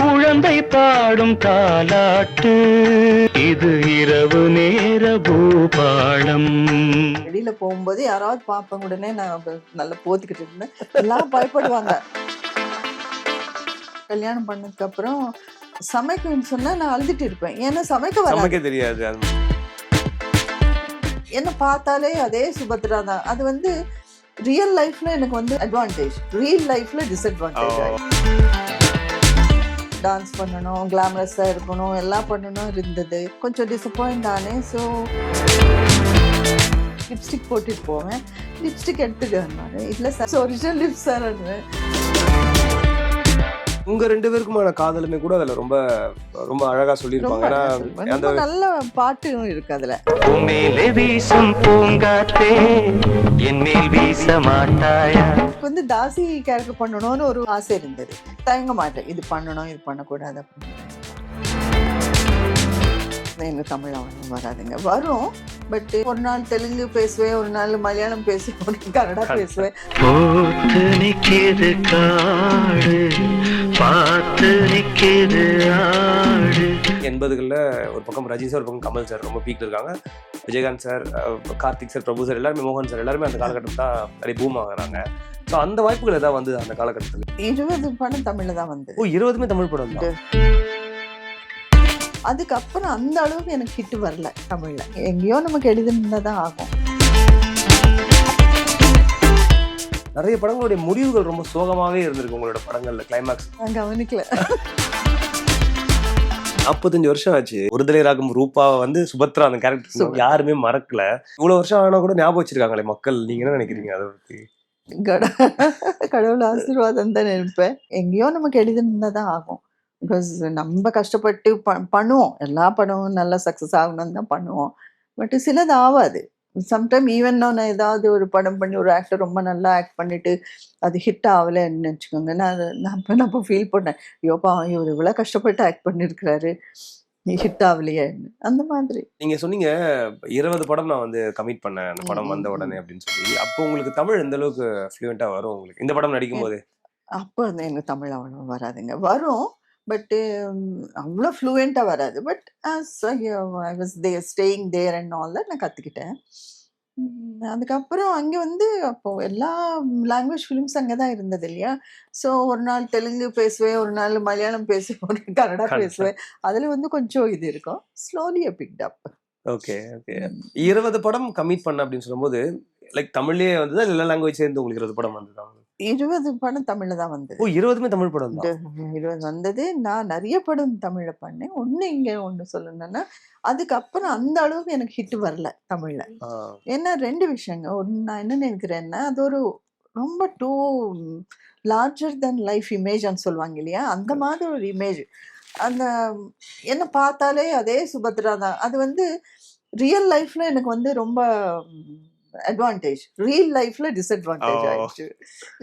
குழந்தை பாடும் தாலாட்டு. இது இரவு நேர பூபாளம். வெளியில போகும்போது யாராவது பார்ப்பேன் உடனே நான் நல்லா போத்திக்கிட்டு இருந்தேன். எல்லாம் பயப்படுவாங்க. கல்யாணம் பண்ணதுக்கு அப்புறம் சமைக்கணும்னு சொன்னா நான் அழுதுட்டு இருப்பேன். ஏன்னா சமைக்க வராது. சமைக்க தெரியாது அது என்ன பார்த்தாலே அதே சுபத்ரா தான். அது வந்து ரியல் லைஃப்ல எனக்கு வந்து அட்வான்டேஜ் ரியல் லைஃப்ல டிஸ்அட்வான்டேஜ் டான்ஸ் பண்ணணும் கிளாமரஸாக இருக்கணும் எல்லாம் பண்ணணும் இருந்தது. கொஞ்சம் டிசப்பாயிண்ட் ஆனேன் ஸோ லிப்ஸ்டிக் போட்டுட்டு போவேன். லிப்ஸ்டிக் எடுத்துட்டு வந்தாரு. இல்லை சார் ஒரிஜினல் லிப்ஸ் சார் உங்க ரெண்டு பேருக்குமான காதலுமே கூட அதுல ரொம்ப ரொம்ப அழகா சொல்லியிருப்பாங்க. ஏன்னா அந்த நல்ல பாட்டும் இருக்கு அதுல. உமேலே வீசும் பூங்காத்தே என் மேல் வீச மாட்டாயா? எனக்கு வந்து தாசி கேரக்டர் பண்ணணும்னு ஒரு ஆசை இருந்தது. தயங்க மாட்டேன். இது பண்ணணும் இது பண்ணக்கூடாது அப்படின்னு. எங்க தமிழ் அவனும் வராதுங்க. வரும் பட் ஒரு நாள் தெலுங்கு பேசுவேன் ஒரு நாள் மலையாளம் பேசுவேன் ஒரு கன்னடா பேசுவேன். போத்து நிக்கிது காடு பார்த்து நிக்கிது ஆடு. எண்பதுகளில் ஒரு பக்கம் ரஜினி சார் ஒரு பக்கம் கமல் சார் ரொம்ப பீக்ல இருக்காங்க. Vijayakanth sir Karthik sir Prabhu sir எல்லாருமே மோகன் சார் எல்லாருமே அந்த காலகட்டம் தான் நிறைய பூம் ஆகுறாங்க. ஸோ அந்த வாய்ப்புகள் ஏதாவது வந்து அந்த காலகட்டத்தில்? இருபது படம் தமிழ்ல தான் வந்தது. ஓ இருபதுமே தமிழ் படம் தான். அதுக்கப்புறம் அந்த அளவுக்கு எனக்கு ஹிட் வரல தமிழ்ல. எங்கேயோ நமக்கு எழுதுனா தான் ஆகும். நிறைய படங்களுடைய முடிவுகள் ரொம்ப சோகமாவே இருந்திருக்கு உங்களோட படங்கள்ல கிளைமேக்ஸ் நான் கவனிக்கல. நாற்பத்தஞ்சு வருஷம் ஆச்சு. ஒருதலை ராகம் ரூபா வந்து சுபத்ரா அந்த கேரக்டர். யாருமே மறக்கல. இவ்வளவு வருஷம் ஆனா கூட ஞாபகம் வச்சிருக்காங்களே மக்கள். நீங்க என்ன நினைக்கிறீங்க அதை பத்தி? கட- கடவுள் ஆசீர்வாதம் தான் நினைப்பேன். எங்கேயோ நமக்கு எழுதுனா தான் ஆகும். பிகாஸ் நம்ம கஷ்டப்பட்டு ப- பண்ணுவோம். எல்லா படமும் நல்லா சக்ஸஸ் ஆகணும்னு தான் பண்ணுவோம். பட் சிலது ஆகாது சம்டைம் ஈவன் நான் ஏதாவது ஒரு படம் பண்ணி ஒரு ஆக்டர் ரொம்ப நல்லா ஆக்ட் பண்ணிட்டு அது ஹிட் ஆகலைன்னு வச்சுக்கோங்க. நான் நான் நான் அப்போ ஃபீல் பண்ணேன். யோப்பா இவர் இவ்வளோ கஷ்டப்பட்டு ஆக்ட் பண்ணியிருக்கிறாரு நீ ஹிட் ஆகலையே அந்த மாதிரி. நீங்க சொன்னீங்க இருபது படம் நான் வந்து கமிட் பண்ணேன். அந்த படம் வந்த உடனே அப்படின்னு சொல்லி. அப்போ உங்களுக்கு தமிழ் எந்த அளவுக்கு ஃப்ளூயண்டா வரும் உங்களுக்கு? இந்த படம் நடிக்கும் போது அப்போ வந்து எனக்கு தமிழ் அவ்வளோ வராதுங்க. வரும். பட்டு அவ்வளோ ஃப்ளூயண்ட்டாக வராது. But I was they staying there and all that நான் கற்றுக்கிட்டேன் அதுக்கப்புறம் அங்கே வந்து அப்போ எல்லா லாங்குவேஜ் ஃபிலிம்ஸ் அங்கே தான் இருந்தது இல்லையா? ஸோ ஒரு நாள் தெலுங்கு பேசுவேன் ஒரு நாள் மலையாளம் பேசுவேன் ஒரு கன்னடா. பேசுவேன். அதில் வந்து கொஞ்சம் இது இருக்கும். Slowly picked up okay okay இருபது படம் கமிட் பண்ண அப்படின்னு சொல்லும்போது லைக் தமிழ்லயே வந்ததா இல்ல எல்லா லாங்குவேஜ் சேர்ந்து உங்களுக்கு இருபது படம் வந்ததா? இருபது படம் தமிழில் தான் வந்தது. ஓ இருபதுமே தமிழ் படம் இருபது வந்தது. நான் நிறைய படம் தமிழ்ல பண்ணேன். ஒண்ணு இங்க ஒண்ணு சொல்லணும்னா அதுக்கப்புறம் அந்த அளவுக்கு எனக்கு ஹிட் வரல தமிழ்ல. ஏன்னா ரெண்டு விஷயங்க. ஒன்று நான் என்ன நினைக்கிறேன்னா அது ஒரு ரொம்ப டூ லார்ஜர் தென் லைஃப் இமேஜ்னு சொல்லுவாங்க இல்லையா? அந்த மாதிரி ஒரு இமேஜ் அந்த என்ன பார்த்தாலே அதே சுபத்ரா தான். அது வந்து ரியல் லைஃப்ல எனக்கு வந்து ரொம்ப அட்வான்டேஜ் ரியல் லைஃப்ல டிஸ்அட்வான்டேஜ். ஆயிடுச்சு.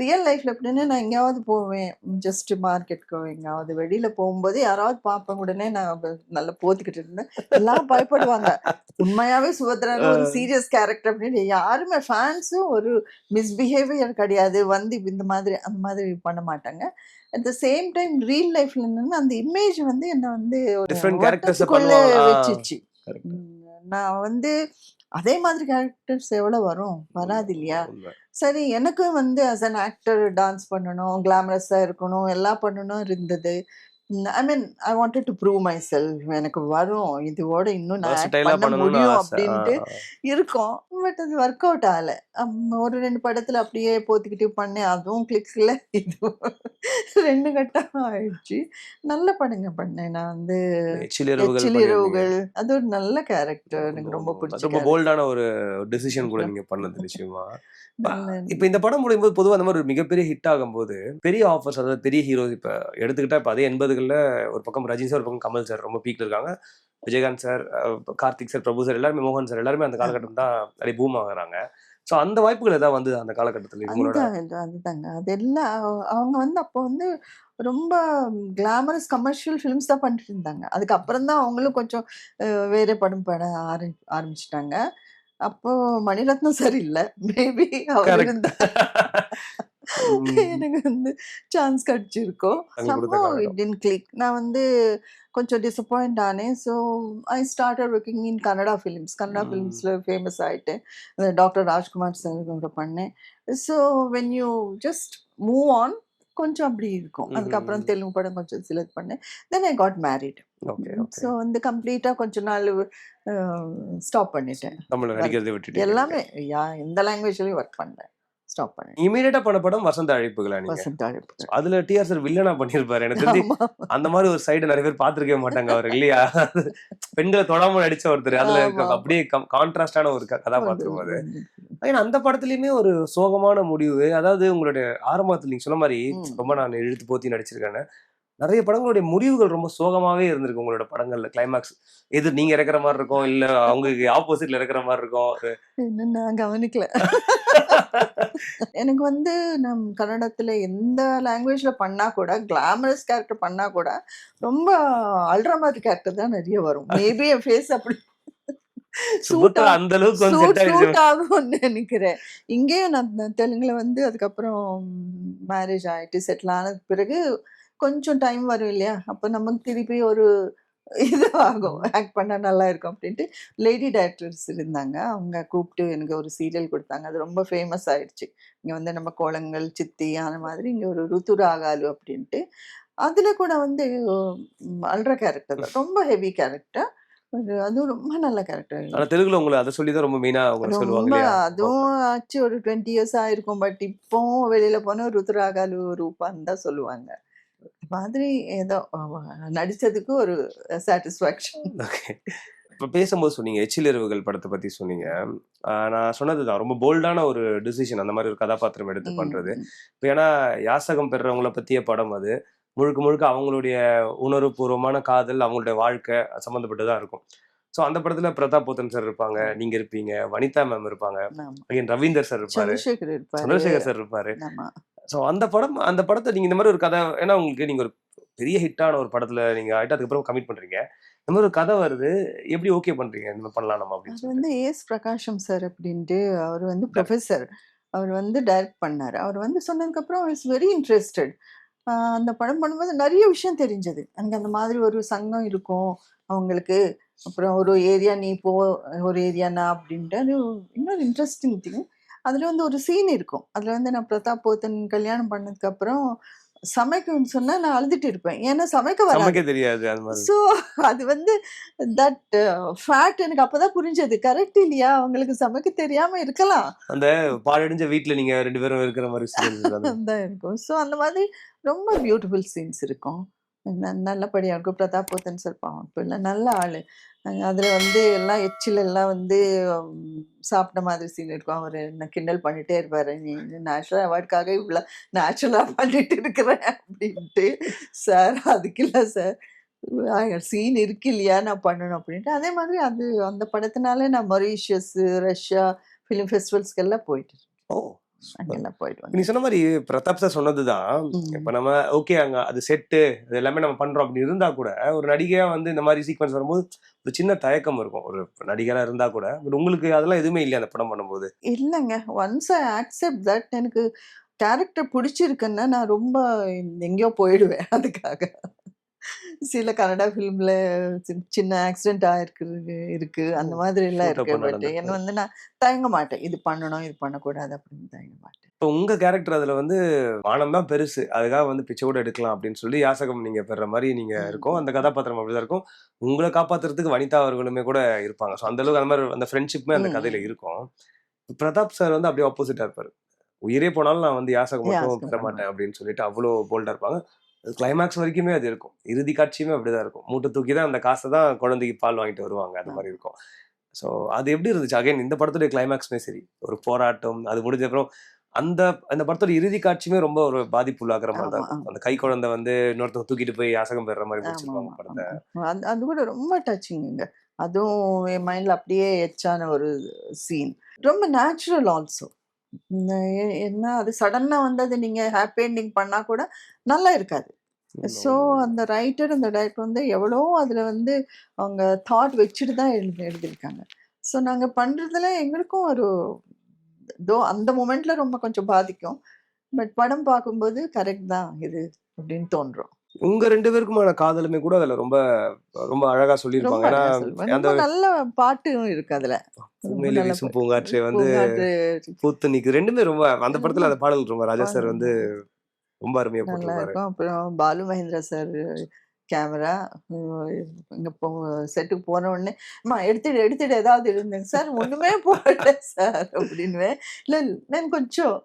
ரியல் லைஃப்ல எப்படின்னா நான் எங்கேயாவது போவேன். ஜஸ்ட் மார்க்கெட்டுக்கோ எங்கேயாவது வெளியில போகும்போது யாராவது பார்ப்பேன். உடனே நான் நல்லா போத்திக்கிட்டு இருந்தேன். எல்லாம் பயப்படுவாங்க. உண்மையாவே சுபத்ரான ஒரு சீரியஸ் கேரக்டர் அப்படின்னு யாருமே ஃபேன்ஸும் ஒரு மிஸ்பிஹேவியர் கிடையாது. வந்து இந்த மாதிரி அந்த மாதிரி பண்ண மாட்டாங்க. At the same time real லைஃப்ல என்னன்னா அந்த இமேஜ் வந்து என்ன வந்து ஒரு வச்சுச்சு. நான் வந்து அதே மாதிரி கேரக்டர்ஸ் எவ்வளவு வரும்? வராது இல்லையா. சரி எனக்கும் வந்து அஸ் அன் ஆக்டர் டான்ஸ் பண்ணணும் கிளாமரஸாக இருக்கணும் எல்லாம் பண்ணணும் இருந்தது. I mean I wanted to prove myself எனக்கு வரும். இதோட இன்னும் நான் பண்ண முடியும். அப்படின்ட்டு. இருக்கும். பட் அது ஒர்க் அவுட் ஆகல. ஒரு ரெண்டு படத்துல அப்படியே போத்திக்கிட்டு பண்ணேன். அதுவும் கிளிக்ல இதுவும் ரெண்டு கட்டம் ஆயிடுச்சு. நல்ல படங்க பண்ணேன். நான் வந்து. இரவுகள். அது ஒரு நல்ல கேரக்டர் எனக்கு ரொம்ப பிடிச்ச ரொம்ப போல்டான ஒரு டிசிஷன் கூட நீங்க பண்ணது நிச்சயமா. இப்ப இந்த படம் முடியும் போது பொதுவா அந்த மாதிரி ஒரு மிகப்பெரிய ஹிட் ஆகும்போது பெரிய ஆஃபர்ஸ் அதாவது பெரிய ஹீரோஸ் இப்ப எடுத்துக்கிட்டா இப்ப அதே எண்பதுகள்ல ஒரு பக்கம் ரஜினி சார் ஒரு பக்கம் கமல் சார் ரொம்ப பீக்ல இருக்காங்க. Vijayakanth sir Karthik sir Prabhu sir எல்லாருமே மோகன் சார் எல்லாருமே அந்த காலகட்டம் தான் நிறைய பூம் ஆகுறாங்க. சோ அந்த வாய்ப்புகள் ஏதாவது வந்து அந்த காலகட்டத்துல இவங்களோட? அதுதாங்க. அதெல்லாம் அவ- அவங்க வந்து அப்போ வந்து ரொம்ப கிளாமரஸ் கமர்ஷியல் ஃபிலிம்ஸ் தான் பண்ணிட்டு இருந்தாங்க. அதுக்கப்புறம் தான் அவங்களும் கொஞ்சம் வேற படம் பட ஆரம்பி ஆரம்பிச்சிட்டாங்க. அப்போ மணிரத்னம் சார் இல்ல மேபி அவர். இருந்தா. எனக்கு வந்து சான்ஸ் கிடைச்சிருக்கோம் காரணம். it didn't click நான் வந்து கொஞ்சம் டிசப்பாயிண்ட் ஆனேன் so I started working in Kannada films Kannada. ஃபிலிம்ஸில் famous ஆயிட்டேன் டாக்டர் ராஜ்குமார் சார் கூட பண்ணேன் so when you just move on கொஞ்சம் அப்படி இருக்கும். அதுக்கப்புறம். தெலுங்கு படம் கொஞ்சம் சிலக்ட் பண்ணேன். Then I got married so வந்து கம்ப்ளீட்டாக கொஞ்ச நாள் ஸ்டாப் பண்ணிட்டேன். எல்லாமே யா எந்த லாங்குவேஜ்லயும் ஒர்க் பண்ணேன் ஸ்டாப் பண்ணேன் இமீடியட்டா பண்ண படம் வசந்த அழைப்புகளா வசந்த அழைப்பு அதுல டிஆர் சார் வில்லனா பண்ணிருப்பாரு எனக்கு தெரிஞ்சு. அந்த மாதிரி ஒரு சைடு நிறைய பேர் பாத்திருக்கவே மாட்டாங்க அவர் இல்லையா? பெண்களை தொடாம நடிச்ச ஒருத்தர் அதுல. அப்படியே கான்ட்ராஸ்டான ஒரு கதாபாத்திரம் அது ஏன்னா அந்த படத்துலயுமே ஒரு சோகமான முடிவு அதாவது உங்களுடைய ஆரம்பத்துல நீங்க சொன்ன மாதிரி. ரொம்ப நான் இழுத்து போத்தி நடிச்சிருக்கேன்னு. நிறைய படங்களுடைய முடிவுகள் ரொம்ப சோகமாவே இருந்திருக்கு உங்களோட படங்கள்ல. கிளைமாக்ஸ் எது நீங்க இறக்குற மாதிரி இருக்கும்? இல்ல அவங்களுக்கு ஆப்போசிட்ல இறக்குற மாதிரி இருக்கும்? நான் கவனிக்கல. எனக்கு வந்து நம் கன்னடத்துல எந்த லாங்குவேஜ்ல பண்ணா கூட கிளாமரஸ் கேரக்டர் பண்ணா கூட ரொம்ப அல்ற மாதிரி கேரக்டர் தான் நிறைய வரும். மேபி என் ஃபேஸ் அப்படி அந்த அளவுக்கு நினைக்கிறேன். இங்கேயும் நான் தெலுங்குல வந்து அதுக்கப்புறம் மேரேஜ் ஆயிட்டு செட்டில் ஆனதுக்கு பிறகு கொஞ்சம் டைம் வரும் இல்லையா? அப்போ நமக்கு திருப்பி ஒரு இது ஆகும் ஆக்ட் பண்ணா நல்லா இருக்கும் அப்படின்ட்டு லேடி டைரக்டர்ஸ் இருந்தாங்க. அவங்க கூப்பிட்டு எனக்கு ஒரு சீரியல் கொடுத்தாங்க. அது ரொம்ப ஃபேமஸ் ஆயிடுச்சு. இங்கே வந்து நம்ம கோலங்கள் சித்தி அந்த மாதிரி இங்கே ஒரு ருத்துராகாலு அப்படின்ட்டு. அதில் கூட வந்து அல்ற கேரக்டர் ரொம்ப ஹெவி கேரக்டர் அதுவும் ரொம்ப நல்ல கேரக்டர் ஆனா தெலுங்குல உங்களை அதை சொல்லிதான் ரொம்ப மெயினா உங்களை சொல்லுவாங்க ரொம்ப இல்லையா? அதுவும் ஆச்சு. ஒரு டுவெண்ட்டி இயர்ஸ் ஆயிருக்கும். பட் இப்போ வெளியில போனா ருத்ராகாலு ரூபான்னு தான் சொல்லுவாங்க. அது மாதிரி ஏதோ நடிச்சதுக்கு ஒரு சாட்டிஸ்ஃபேக்ஷன் ஓகே. இப்போ பேசும்போது சொன்னீங்க எச்சிலிரவுகள் படத்தை பத்தி சொன்னீங்க. நான் சொன்னதுதான் ரொம்ப போல்டான ஒரு டிசிஷன் அந்த மாதிரி ஒரு கதாபாத்திரம் எடுத்து பண்றது. இப்போ ஏன்னா யாசகம் பெறுறவங்கள பத்திய படம் அது. முழுக்க முழுக்க அவங்களுடைய உணர்வுபூர்வமான காதல் அவங்களுடைய வாழ்க்கை சம்மந்தப்பட்டதா இருக்கும். ஸோ அந்த படத்துல பிரதாப் போத்தன் சார் இருப்பாங்க நீங்க இருப்பீங்க வனிதா மேம் இருப்பாங்க. ரவீந்தர் சார் இருப்பாரு. சந்திரசேகர் சார் இருப்பாரு. ஸோ அந்த படம் அந்த படத்தை நீங்க இந்த மாதிரி ஒரு கதை ஏன்னா உங்களுக்கு நீங்க ஒரு பெரிய ஹிட்டான ஒரு படத்துல நீங்க ஆயிட்டு அதுக்கப்புறம் கமிட் பண்றீங்க. இந்த மாதிரி ஒரு கதை வருது எப்படி ஓகே பண்றீங்க? இந்த பண்ணலாம் நம்ம அப்படின்னு அது வந்து ஏஎஸ் பிரகாஷம் சார் அப்படின்ட்டு அவர் வந்து ப்ரொஃபஸர் அவர் வந்து டைரக்ட் பண்ணார். அவர் வந்து சொன்னதுக்கப்புறம் இஸ் வெரி இன்ட்ரெஸ்டட் அந்த படம் பண்ணும்போது நிறைய விஷயம் தெரிஞ்சது. எனக்கு அந்த மாதிரி ஒரு சங்கம் இருக்கும். அவங்களுக்கு அப்புறம் ஒரு ஏரியா நீ போ ஒரு ஏரியா நான் அப்படின்ட்டு. இன்னொரு இன்ட்ரெஸ்டிங் திங் அதில் வந்து ஒரு சீன் இருக்கும். அதில் வந்து நான் பிரதாப் போத்தன் கல்யாணம் பண்ணதுக்கப்புறம் சமைக்கணும்னு சொன்னால் நான் அழுதுட்டு இருப்பேன். ஏன்னா சமைக்க நமக்கே தெரியாது ஸோ அது வந்து தட் ஃபேக்ட் எனக்கு அப்பதான் புரிஞ்சது. கரெக்ட் இல்லையா? அவங்களுக்கு சமைக்க தெரியாம இருக்கலாம். அந்த பாழடைஞ்ச வீட்ல நீங்க ரெண்டு பேரும் இருக்கிற மாதிரி. தான் இருக்கும். ஸோ அந்த மாதிரி ரொம்ப பியூட்டிஃபுல் சீன்ஸ் இருக்கும். நல்லபடியாக இருக்கும். பிரதாப் போத்தன் சார் பாவம் இல்லை நல்ல ஆள். அதில் வந்து எல்லாம் எச்சில் எல்லாம் வந்து சாப்பிட்ட மாதிரி சீன் இருக்கும். அவர் என்ன கிண்டல் பண்ணிட்டே இருப்பாரு. நீ நேச்சுரல் அவார்டுக்காக இவ்வளோ நேச்சுரலா பண்ணிட்டு இருக்கிற? அப்படின்ட்டு. சார் அதுக்கு இல்லை சார். சீன் இருக்கு இல்லையா? நான் பண்ணணும். அப்படின்ட்டு. அதே மாதிரி அது அந்த படத்தினால நான் மொரீஷியஸ் ரஷ்யா ஃபிலிம் ஃபெஸ்டிவல்ஸ்க்கு எல்லாம் போயிட்டு இருக்கேன். ஓ! நீ சொன்ன மாதிரி பிரதாப் சார் சொன்னதுதான். இப்ப நம்ம ஓகே அங்க அது செட்டு அது எல்லாமே நம்ம பண்றோம் அப்படி இருந்தா கூட ஒரு நடிகையா வந்து இந்த மாதிரி சீக்வன்ஸ் வரும்போது ஒரு சின்ன தயக்கம் இருக்கும். ஒரு நடிகரா இருந்தா கூட பட் உங்களுக்கு அதெல்லாம் எதுவுமே இல்லையா அந்த படம் பண்ணும்போது? இல்லைங்க. ஒன்ஸ் ஐ அக்செப்ட் தட் எனக்கு கேரக்டர் பிடிச்சிருக்குன்னா நான் ரொம்ப எங்கேயோ போயிடுவேன். அதுக்காக. சில கன்னடா ஃபிலிம்ல சின்ன ஆக்சிடென்ட் ஆயிருக்கு இருக்கு. அந்த மாதிரி எல்லாம் இருக்கு. பட். என்ன வந்து நான் தயங்க மாட்டேன். இது பண்ணணும் இது பண்ணக்கூடாது அப்படின்னு தயங்க மாட்டேன். இப்போ உங்க கேரக்டர் அதுல வந்து வானம் தான் பெருசு. அதுக்காக வந்து பிச்சை கூட எடுக்கலாம் அப்படின்னு சொல்லி யாசகம் நீங்க பெற மாதிரி நீங்க. இருக்கும். அந்த கதாபாத்திரம் அப்படிதான் இருக்கும். உங்களை காப்பாத்துறதுக்கு வனிதா அவர்களுமே கூட இருப்பாங்க. ஸோ அந்த அளவுக்கு அந்த மாதிரி அந்த ஃப்ரெண்ட்ஷிப்புமே அந்த. கதையில இருக்கும். பிரதாப் சார் வந்து அப்படியே ஆப்போசிட்டா இருப்பாரு. உயிரே போனாலும் நான் வந்து யாசகம் மட்டும் பெற மாட்டேன் அப்படின்னு சொல்லிட்டு அவ்வளோ போல்டா இருப்பாங்க. கிளைமேக்ஸ் வரைக்குமே அது இருக்கும். இறுதி காட்சியுமே அப்படிதான் இருக்கும். மூட்டை தூக்கி தான் அந்த காசை தான் குழந்தைக்கு பால் வாங்கிட்டு வருவாங்க. அந்த மாதிரி இருக்கும். ஸோ அது எப்படி இருந்துச்சு? அகைன் இந்த படத்துடைய கிளைமேக்ஸ்மே சரி. ஒரு போராட்டம் அது முடிஞ்ச அப்புறம் அந்த அந்த படத்தோட இறுதி காட்சியுமே ரொம்ப ஒரு பாதிப்புள்ளாக்குற மாதிரி தான் அந்த கை குழந்தை வந்து இன்னொருத்தவங்க தூக்கிட்டு போய் யாசகம் பெற மாதிரி முடிச்சிருப்பாங்க படத்தை. அது அது கூட ரொம்ப டச்சிங்க அதுவும் என் மைண்ட்ல அப்படியே எச்சான ஒரு சீன் ரொம்ப நேச்சுரல் ஆல்சோ என்ன அது சடனா வந்து அது நீங்க ஹாப்பி என்டிங் பண்ணா கூட நல்லா இருக்காது. ஸோ அந்த ரைட்டர் அந்த டைரக்டர் வந்து எவ்வளோ அதில் வந்து அவங்க தாட் வச்சுட்டு தான் எழுதி எழுதியிருக்காங்க. ஸோ நாங்க பண்றதுல எங்களுக்கும் ஒரு தோ அந்த மொமெண்ட்ல ரொம்ப கொஞ்சம் பாதிக்கும். பட் படம் பார்க்கும்போது கரெக்ட் தான் இது அப்படின்னு தோன்றும். உங்க ரெண்டு பேருக்குமான காதலுமே கூட அதுல ரொம்ப ரொம்ப அழகா சொல்லியிருப்பாங்க. ஏன்னா. அந்த நல்ல பாட்டும் இருக்கு அதுல. உண்மையிலே வீசும் பூங்காற்றை வந்து பூத்து நிக்கு ரெண்டுமே ரொம்ப அந்த படத்துல அந்த பாடல் ரொம்ப ராஜா சார் வந்து ரொம்ப அருமையா போட்டிருப்பாரு. அப்புறம் பாலு மகேந்திரா சார் கேமரா இங்கே போ செட்டுக்கு போன உடனே அம்மா எடுத்துட்டு எடுத்துட்டு ஏதாவது இருந்தேங்க சார் ஒன்றுமே போடல சார் அப்படின்னுவேன். இல்லை நான் கொஞ்சம்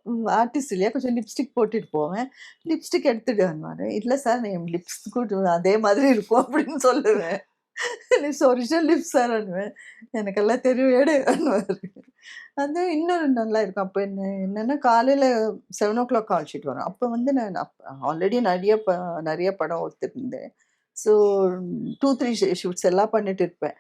ஆர்டிஸ்ட் இல்லையா கொஞ்சம் லிப்ஸ்டிக் போட்டுட்டு போவேன். லிப்ஸ்டிக் எடுத்துடுவாரு இல்லை சார் என் லிப்ஸ்டிக் அதே மாதிரி இருக்கும் அப்படின்னு சொல்லுவேன். ஒரிஜினல் லிப்ஸ் சார் அனுவேன் எனக்கெல்லாம் தெரியும் எடு அனுவார் அது இன்னொரு நல்லா இருக்கும். அப்போ என்ன என்னன்னா காலையில் seven o'clock call sheet வரும். அப்போ வந்து நான் ஆல்ரெடி நிறைய ப நிறைய படம் ஒத்துருந்தேன். ஸோ டூ த்ரீ ஷூட்ஸ் எல்லாம் பண்ணிட்டு இருப்பேன்.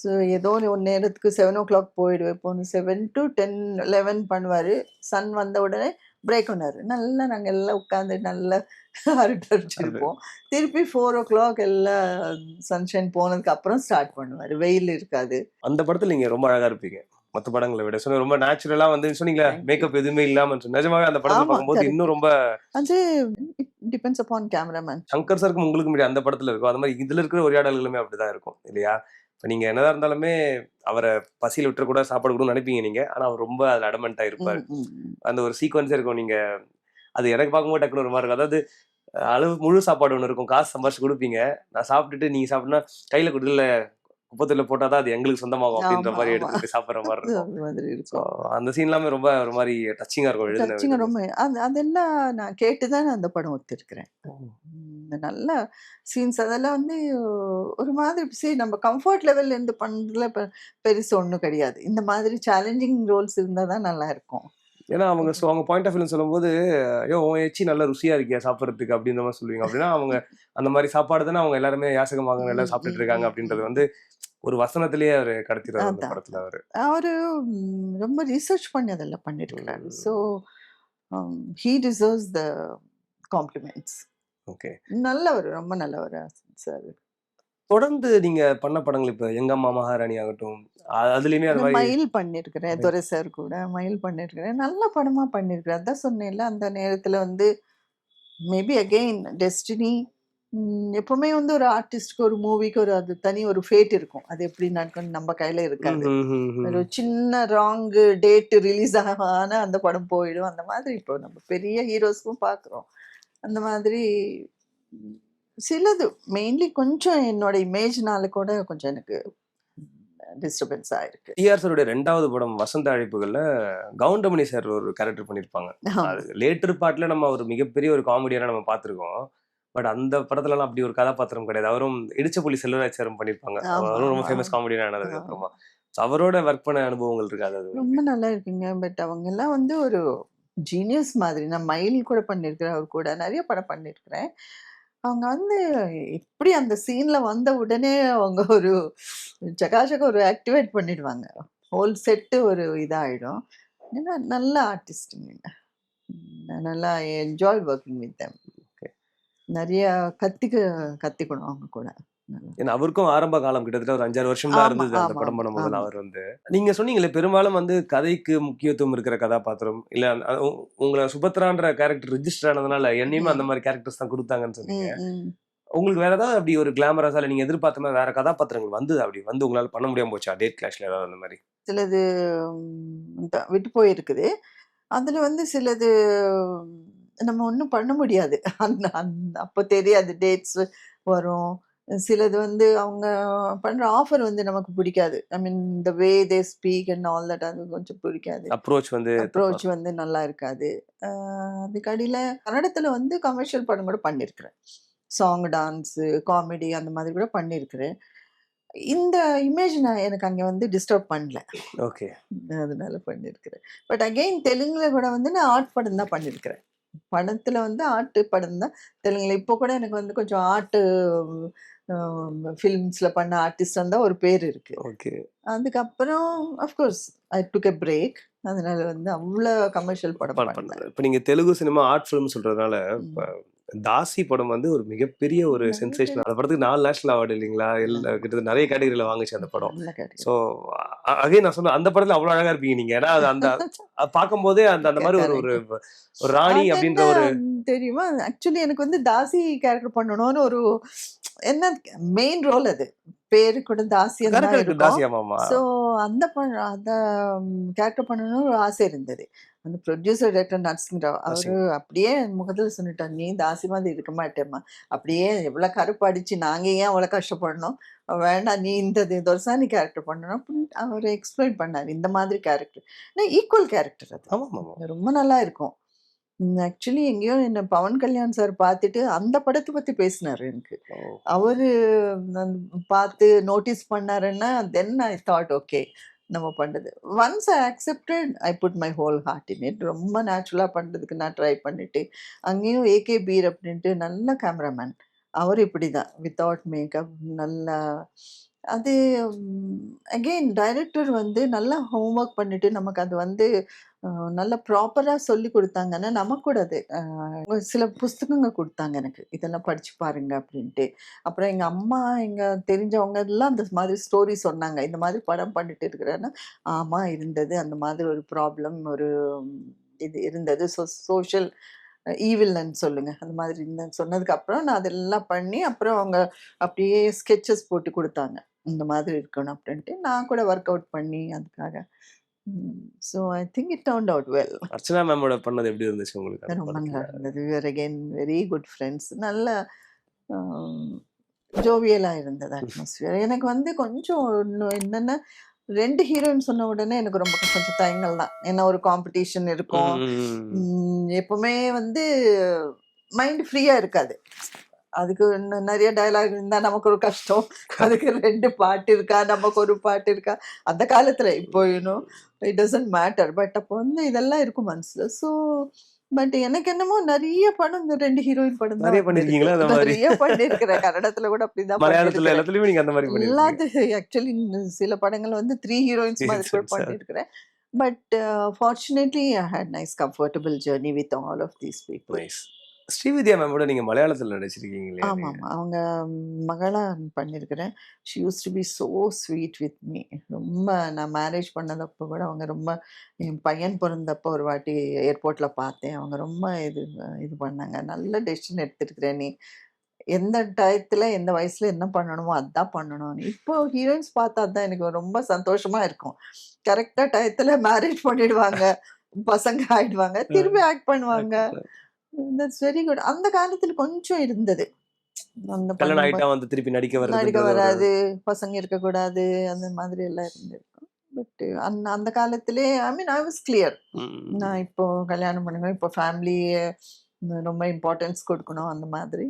ஸோ ஏதோ ஒரு நேரத்துக்கு செவன் ஓ கிளாக் போயிடுவேன். இப்போ செவன் டு டென் லெவன் பண்ணுவார். சன் வந்த உடனே பிரேக் பண்ணாரு. நல்லா நாங்கள் எல்லாம் உட்காந்து நல்லா அரட்டை அடிச்சிருப்போம் திருப்பி ஃபோர் ஓ கிளாக் எல்லாம் சன்ஷைன் போனதுக்கு அப்புறம் ஸ்டார்ட் பண்ணுவார். வெயில் இருக்காது. அந்த படத்துல நீங்க ரொம்ப அழகா இருப்பீங்க. மத்த படங்களை விட. சொன்ன ரொம்ப நேச்சுரலா வந்து சொன்னீங்களா. மேக்கப் எதுவுமே இல்லாம நிஜமாவே அந்த படத்தை பார்க்கும்போது. இன்னும் ரொம்ப அது டிபெண்ட்ஸ் அப்பான் கேமராமேன் சங்கர் சாருக்கும் உங்களுக்கு முன்னாடி அந்த படத்துல இருக்கும். அந்த மாதிரி இதுல இருக்கிற உரையாடல்களுமே அப்படிதான் இருக்கும் இல்லையா? இப்ப நீங்க என்னதான் இருந்தாலுமே அவரை பசியில் விட்டுற கூட சாப்பாடு கூட நினைப்பீங்க நீங்க. ஆனா அவர் ரொம்ப அதுல அடமெண்டா இருப்பாரு. அந்த ஒரு சீக்வன்ஸே இருக்கும் நீங்க. அது எனக்கு பார்க்கும்போது டக்குனு ஒரு மாதிரி இருக்கும். அதாவது அளவு முழு சாப்பாடு ஒன்று இருக்கும். காசு சம்பாரிச்சு கொடுப்பீங்க. நான் சாப்பிட்டுட்டு நீங்க சாப்பிட்டா கையில கொடுத்துல குப்பத்துல போட்டாதான் அது எங்களுக்கு சொந்தமாகும் அப்படின்ற மாதிரி ஆமா. எடுத்துட்டு சாப்பிடுற மாதிரி இருக்கும். அந்த சீன் எல்லாமே ரொம்ப ஒரு மாதிரி டச்சிங்கா இருக்கும் டச்சிங்க. ரொம்ப அது அதெல்லாம் நான் கேட்டு தான் அந்த படம் ஒத்துருக்கிறேன். நல்ல சீன்ஸ் அதெல்லாம் வந்து ஒரு மாதிரி சரி நம்ம கம்ஃபர்ட் லெவல்ல இருந்து பண்றதுல பெருசு ஒன்றும் கிடையாது. இந்த மாதிரி சேலஞ்சிங் ரோல்ஸ் இருந்தால் தான் நல்லா இருக்கும். ஏன்னா அவங்க so அவங்க பாயிண்ட் ஆஃப் வியூ சொல்லும்போது ஐயோ உன் எச்சி நல்ல ருசியா இருக்கியா சாப்பிட்றதுக்கு? அப்படின்ற மாதிரி சொல்லுவீங்க. அப்படின்னா அவங்க அந்த மாதிரி சாப்பாடு தானே அவங்க எல்லாருமே யாசகமாக எல்லாம் சாப்பிட்டுட்டு இருக்காங்க அப்படின்றது வந்து ஒரு வசனத்திலேயே அவர் கடத்திடுறாரு அந்த படத்துல அவரு. அவரு ரொம்ப ரிசர்ச் பண்ணி அதெல்லாம் பண்ணிருக்கிறாரு. So he deserves the compliments okay. நல்லவர் ரொம்ப நல்லவர் சார். தொடர்ந்து நீங்க பண்ண படங்கள் இப்ப எங்க அம்மா மகாராணி ஆகட்டும் அதுலயுமே அது மயில் பண்ணியிருக்கிறேன் துரை சார் கூட மயில் பண்ணியிருக்கிறேன் நல்ல படமா பண்ணியிருக்கிறேன் அதான் சொன்னேன்ல அந்த நேரத்துல வந்து மேபி அகெயின் டெஸ்டினி எப்பவுமே வந்து ஒரு ஆர்டிஸ்ட்க்கு ஒரு மூவிக்கு ஒரு அது தனி ஒரு ஃபேட் இருக்கும். அது எப்படி நடக்கும் நம்ம கையில இருக்காது. ஒரு. சின்ன ராங் டேட் ரிலீஸ் ஆன அந்த படம் போயிடும். அந்த மாதிரி இப்போ நம்ம பெரிய ஹீரோஸ்க்கும் பார்க்குறோம் அந்த மாதிரி சிலது மெயின்லி கொஞ்சம் என்னோட இமேஜ்னால கூட கொஞ்சம் எனக்கு டிஸ்டர்பன்ஸ் ஆயிருக்கு டிஆர் சாருடைய ரெண்டாவது படம் வசந்த அழைப்புகள்ல கவுண்டமணி சார் ஒரு கேரக்டர் பண்ணிருப்பாங்க. அது லேட்டர் பார்ட்ல நம்ம ஒரு மிகப்பெரிய ஒரு காமெடியான நம்ம பார்த்திருக்கோம். பட் அந்த படத்துலலாம் அப்படி ஒரு கதாபாத்திரம் கிடையாது. அவரும் இடிச்ச புலி செல்வராஜ் சாரும் பண்ணிருப்பாங்க. ஆமா, அவரும் ரொம்ப. ஃபேமஸ் காமெடியான ஆனதுக்கு ஆமா. அப்புறமா. So அவரோட ஒர்க் பண்ண அனுபவங்கள் இருக்காது அது ரொம்ப நல்லா இருக்குங்க. பட் அவங்க எல்லாம் வந்து ஒரு ஜீனியஸ் மாதிரி. நான் மயில் கூட பண்ணியிருக்கிறேன் அவர் கூட நிறைய படம் பண்ணியிருக்கிறேன் அவங்க வந்து எப்படி அந்த சீன்ல வந்த உடனே அவங்க ஒரு ஜகாஜக ஒரு ஆக்டிவேட் பண்ணிடுவாங்க. ஹோல் செட்டு ஒரு இதாகிடும் ஏன்னா நல்ல ஆர்டிஸ்ட்டுங்க. நான் நல்லா என்ஜாய் ஒர்க்கிங் வித் தம் நிறைய கற்றுக்க கற்றுக்கணும் அவங்க கூட. ஏன்னா அவருக்கும் ஆரம்ப காலம் கிட்டத்தட்ட ஒரு அஞ்சாறு வருஷம் தான் இருந்தது அந்த படம் பண்ணும்போது ஆமா. அவர் வந்து. நீங்க சொன்னீங்களே பெரும்பாலும் வந்து கதைக்கு முக்கியத்துவம் இருக்கிற கதாபாத்திரம். இல்ல உங்களை சுபத்ரான்ற கேரக்டர் ரிஜிஸ்டர் ஆனதுனால என்னையுமே அந்த மாதிரி கேரக்டர்ஸ் தான் கொடுத்தாங்கன்னு சொன்னீங்க. உங்களுக்கு வேற ஏதாவது அப்படி ஒரு கிளாமரஸா இல்ல நீங்க எதிர்பார்த்த மாதிரி வேற கதாபாத்திரங்கள் வந்து அப்படி வந்து உங்களால பண்ண முடியாம போச்சா? டேட் கிளாஷ்ல ஏதாவது அந்த மாதிரி. சிலது விட்டு போயிருக்குது. அதுல வந்து சிலது நம்ம ஒன்றும் பண்ண முடியாது. அந்த அப்போ தெரியாது டேட்ஸ் வரும். சிலது வந்து அவங்க பண்ற ஆஃபர் வந்து நமக்கு பிடிக்காது. I mean the way they speak and all that அது கொஞ்சம் பிடிக்காது. அப்ரோச் வந்து அப்ரோச் வந்து நல்லா இருக்காது. அஹ் அதுக்கு அடியில் கன்னடத்தில் வந்து கமர்ஷியல் படம் கூட பண்ணியிருக்கிறேன் சாங் டான்ஸு காமெடி அந்த மாதிரி கூட பண்ணியிருக்கிறேன் இந்த இமேஜ் நான் எனக்கு அங்கே வந்து டிஸ்டர்ப் பண்ணல. ஓகே அதனால பண்ணியிருக்கிறேன் பட் அகெயின் தெலுங்குல கூட வந்து நான் ஆர்ட் படம் தான் பண்ணியிருக்கிறேன் படத்துல வந்து ஆர்ட் படம் தான் தெலுங்குல. இப்போ கூட எனக்கு வந்து கொஞ்சம் ஆர்ட் ஃபிலிம்ஸ்ல பண்ண ஆர்டிஸ்ட் தான் ஒரு பேர் இருக்கு. ஓகே. அதுக்கப்புறம் of course I took a break அதனால வந்து அவ்வளோ கமர்ஷியல் படம் இப்ப நீங்க தெலுங்கு சினிமா ஆர்ட் ஃபிலிம் சொல்றதுனால தாசி படம் வந்து ஒரு மிகப்பெரிய ஒரு சென்சேஷன் அந்த படத்துக்கு நாலு நேஷனல் அவார்டு இல்லைங்களா? எல்லா கிட்டத்தட்ட நிறைய கேட்டகரியில வாங்குச்சு அந்த படம். ஸோ அகைன் நான் சொன்ன அந்த படத்துல அவ்வளவு அழகா இருப்பீங்க நீங்க. ஏன்னா அது அந்த அது பார்க்கும்போதே அந்த அந்த மாதிரி ஒரு ஒரு ஒரு ராணி அது அப்படின்ற ஒரு தெரியுமா? ஆக்சுவலி எனக்கு வந்து தாசி கேரக்டர் பண்ணணும்னு ஒரு என்ன மெயின் ரோல் அது. பேரு கூட தாசி ஸோ அந்த அந்த கேரக்டர் பண்ணணும்னு ஒரு ஆசை இருந்தது. அந்த ப்ரொடியூசர் டைரக்டர் நரசிங்கராவ் அவரு. அப்படியே முகத்துல சொல்லிட்டார் நீ தாசி மாதிரி இருக்க மாட்டேம்மா. அப்படியே எவ்வளவு கருப்பு அடிச்சு நாங்க ஏன் அவ்வளவு கஷ்டப்படணும்? வேண்டாம் நீ இந்த இது தொரசானி கேரக்டர் பண்ணணும். அப்படின்னு அவர் எக்ஸ்பிளைன் பண்ணார். இந்த மாதிரி கேரக்டர் ஈக்குவல் கேரக்டர் அது. ரொம்ப நல்லா இருக்கும். ஆக்சுவலி எங்கேயோ என்ன பவன் கல்யாண் சார் பார்த்துட்டு அந்த படத்தை பத்தி பேசினாரு எனக்கு. அவரு பார்த்து நோட்டீஸ் பண்ணாருன்னா தென் ஐ தாட் ஓகே நம்ம பண்ணுறது once I accepted I put my whole heart in it ரொம்ப நேச்சுரலாக பண்ணுறதுக்கு நான் ட்ரை பண்ணிவிட்டு அங்கேயும் ஏகே பீர் அப்படின்ட்டு நல்ல கேமராமேன் அவர் இப்படி தான் வித்தவுட் மேக்கப் நல்லா அது அகெயின் டைரக்டர் வந்து நல்லா ஹோம்ஒர்க் பண்ணிவிட்டு நமக்கு அது வந்து நல்ல ப்ராப்பராக சொல்லி கொடுத்தாங்கன்னா நமக்கு கூட அது சில புஸ்தகங்கள் கொடுத்தாங்க எனக்கு. இதெல்லாம் படித்து பாருங்க அப்படின்ட்டு. அப்புறம் எங்கள் அம்மா எங்கள் தெரிஞ்சவங்க எல்லாம் அந்த மாதிரி ஸ்டோரி சொன்னாங்க. இந்த மாதிரி படம் பண்ணிட்டு இருக்கிறேன்னா ஆமாம் இருந்தது. அந்த மாதிரி ஒரு ப்ராப்ளம் ஒரு இது இருந்தது. ஸோ சோஷியல் ஈவில்னு சொல்லுங்க. அந்த மாதிரி இருந்தேன்னு சொன்னதுக்கு அப்புறம் நான் அதெல்லாம் பண்ணி அப்புறம் அவங்க அப்படியே ஸ்கெச்சஸ் போட்டு கொடுத்தாங்க. இந்த மாதிரி இருக்கணும் அப்படின்ட்டு. நான் கூட ஒர்க் அவுட் பண்ணி அதுக்காக so I think it turned out well Archana மேமோட பண்ணது எப்படி இருந்துச்சு உங்களுக்கு ரொம்ப நல்லா? இருந்தது. We are again very good friends நல்ல ஜோவியலாக இருந்தது அட்மாஸ்பியர் எனக்கு வந்து கொஞ்சம் என்னென்ன ரெண்டு ஹீரோயின் சொன்ன உடனே எனக்கு ரொம்ப கொஞ்சம் தயங்கல் தான். ஏன்னா ஒரு காம்படிஷன் இருக்கும். எப்பவுமே வந்து மைண்ட் ஃப்ரீயா இருக்காது. அதுக்கு இன்னும் நிறைய டயலாக் இருந்தா நமக்கு ஒரு கஷ்டம். அதுக்கு ரெண்டு பாட்டு இருக்கா? நமக்கு ஒரு பாட்டு இருக்கா? அந்த காலத்துல இப்போ you know it doesn't matter but அப்போ வந்து இதெல்லாம் இருக்கும் மனசுல. ஸோ பட் எனக்கு என்னமோ நிறைய படம் இந்த ரெண்டு ஹீரோயின் படம் நிறைய பண்ணிருக்கீங்களா? அந்த மாதிரி? நிறைய பண்ணிருக்கிறேன். கன்னடத்துல கூட அப்படிதான் மலையாளத்துல பண்ணிருக்கிறேன். எல்லாத்துலயுமே நீங்க அந்த மாதிரி எல்லாத்து ஆக்சுவலி சில படங்கள் வந்து த்ரீ ஹீரோயின்ஸ் மாதிரி கூட. பண்ணியிருக்கிறேன் but fortunately I had nice comfortable journey with all of these people Srividya மேமோட நீங்க மலையாளத்துல நடிச்சிருக்கீங்க இல்லையா ஆமாம் அவங்க மகளா பண்ணியிருக்கிறேன் she used to be so sweet with me ரொம்ப நான் மேரேஜ் பண்ணதப்போ கூட அவங்க ரொம்ப என் பையன் பிறந்தப்போ ஒரு வாட்டி ஏர்போர்ட்டில் பார்த்தேன். அவங்க ரொம்ப இது இது பண்ணாங்க. நல்ல டெசிஷன் எடுத்துருக்கிறேன் நீ. எந்த டயத்தில் எந்த வயசுல என்ன பண்ணணுமோ அதான் பண்ணணும். இப்போ ஹீரோயின்ஸ் பார்த்தா தான் எனக்கு ரொம்ப சந்தோஷமா இருக்கும். கரெக்டாக டயத்தில் மேரேஜ் பண்ணிடுவாங்க. பசங்க ஆயிடுவாங்க. திரும்பி ஆக்ட் பண்ணுவாங்க. தட்ஸ் வெரி குட் அந்த காலத்துல கொஞ்சம் இருந்தது. அந்த கல்யாணம் ஆயிட்டா வந்து திருப்பி நடிக்க நடிக்க வர்றது வராது பசங்க இருக்கக்கூடாது அந்த மாதிரி எல்லாம் இருந்திருக்கும். பட் அந்த அந்த காலத்திலே ஐ மீன் ஐ வாஸ் கிளியர் நான் இப்போ கல்யாணம் பண்ணுங்க இப்போ ஃபேமிலி ரொம்ப இம்பார்ட்டன்ஸ் கொடுக்கணும் அந்த மாதிரி.